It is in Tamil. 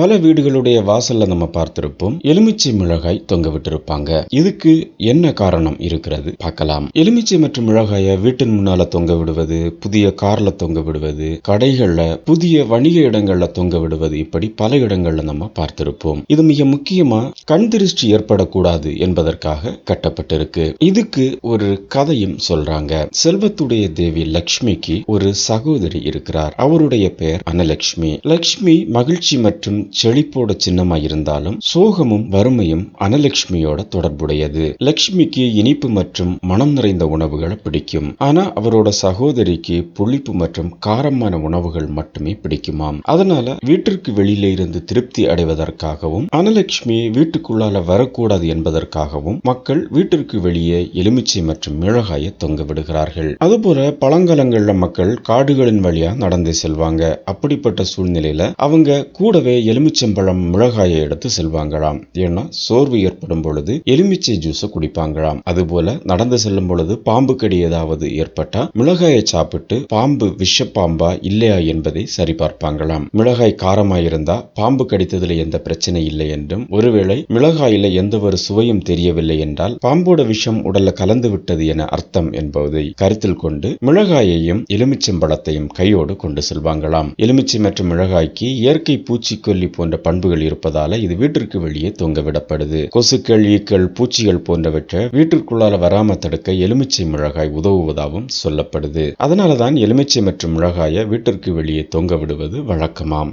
பல வீடுகளுடைய வாசல்ல நம்ம பார்த்திருப்போம். எலுமிச்சை மிளகாய் தொங்க விட்டிருப்பாங்க இதுக்கு என்ன காரணம் இருக்கிறது? பார்க்கலாம். எலுமிச்சை மற்றும் மிளகாய வீட்டின் முன்னால தொங்க விடுவது புதிய கார்ல தொங்க விடுவது கடைகள்ல புதிய வணிக இடங்கள்ல தொங்க விடுவது இப்படி பல இடங்கள்ல நம்ம பார்த்திருப்போம். இது மிக முக்கியமா கண் திருஷ்டி ஏற்படக்கூடாது என்பதற்காக கட்டப்பட்டிருக்கு. இதுக்கு ஒரு கதையும் சொல்றாங்க. செல்வத்துடைய தேவி லக்ஷ்மிக்கு ஒரு சகோதரி இருக்கிறார். அவருடைய பெயர் அனலக்ஷ்மி லக்ஷ்மி மகிழ்ச்சி மற்றும் செழிப்போட சின்னமா இருந்தாலும் சோகமும் வறுமையும் அனலட்சுமியோட தொடர்புடையது. லக்ஷ்மிக்கு இனிப்பு மற்றும் மனம் நிறைந்த உணவுகளை பிடிக்கும். ஆனா அவரோட சகோதரிக்கு புளிப்பு மற்றும் காரமான உணவுகள் மட்டுமே பிடிக்குமாம். அதனால வீட்டிற்கு வெளியில இருந்து திருப்தி அடைவதற்காகவும் அனலட்சுமி வீட்டுக்குள்ளால வரக்கூடாது என்பதற்காகவும் மக்கள் வீட்டிற்கு வெளியே எலுமிச்சை மற்றும் மிளகாயை தொங்க விடுகிறார்கள். அதுபோல பழங்காலங்கள்ல மக்கள் காடுகளின் வழியா நடந்து செல்வாங்க. அப்படிப்பட்ட சூழ்நிலையில அவங்க கூடவே எலுமிச்சம்பழம் மிளகாயை எடுத்து செல்வாங்களாம். ஏன்னா சோர்வு ஏற்படும் பொழுது எலுமிச்சை ஜூஸை குடிப்பாங்களாம். அதுபோல நடந்து செல்லும் பொழுது பாம்பு கடி ஏதாவது ஏற்பட்டா மிளகாயை சாப்பிட்டு பாம்பு விஷ பாம்பா இல்லையா என்பதை சரிபார்ப்பாங்களாம். மிளகாய் காரமாயிருந்தா பாம்பு கடித்ததுல எந்த பிரச்சனை இல்லை என்றும் ஒருவேளை மிளகாயில எந்த ஒரு சுவையும் தெரியவில்லை என்றால் பாம்போட விஷம் உடல்ல கலந்து விட்டது என அர்த்தம் என்பதை கருத்தில் கொண்டு மிளகாயையும் எலுமிச்சம்பழத்தையும் கையோடு கொண்டு செல்வாங்களாம். எலுமிச்சை மற்றும் மிளகாய்க்கு இயற்கை பூச்சிக்கொல்லி போன்ற பண்புகள் இருப்பதால இது வீட்டிற்கு வெளியே தொங்க விடப்படுது கொசுக்கள் ஈக்கள் பூச்சிகள் போன்றவற்றை வீட்டிற்குள்ளால வராம தடுக்க எலுமிச்சை மிளகாய் உதவுவதாகவும் சொல்லப்படுது. அதனாலதான் எலுமிச்சை மற்றும் மிளகாயை வீட்டிற்கு வெளியே தொங்க விடுவது வழக்கமாம்.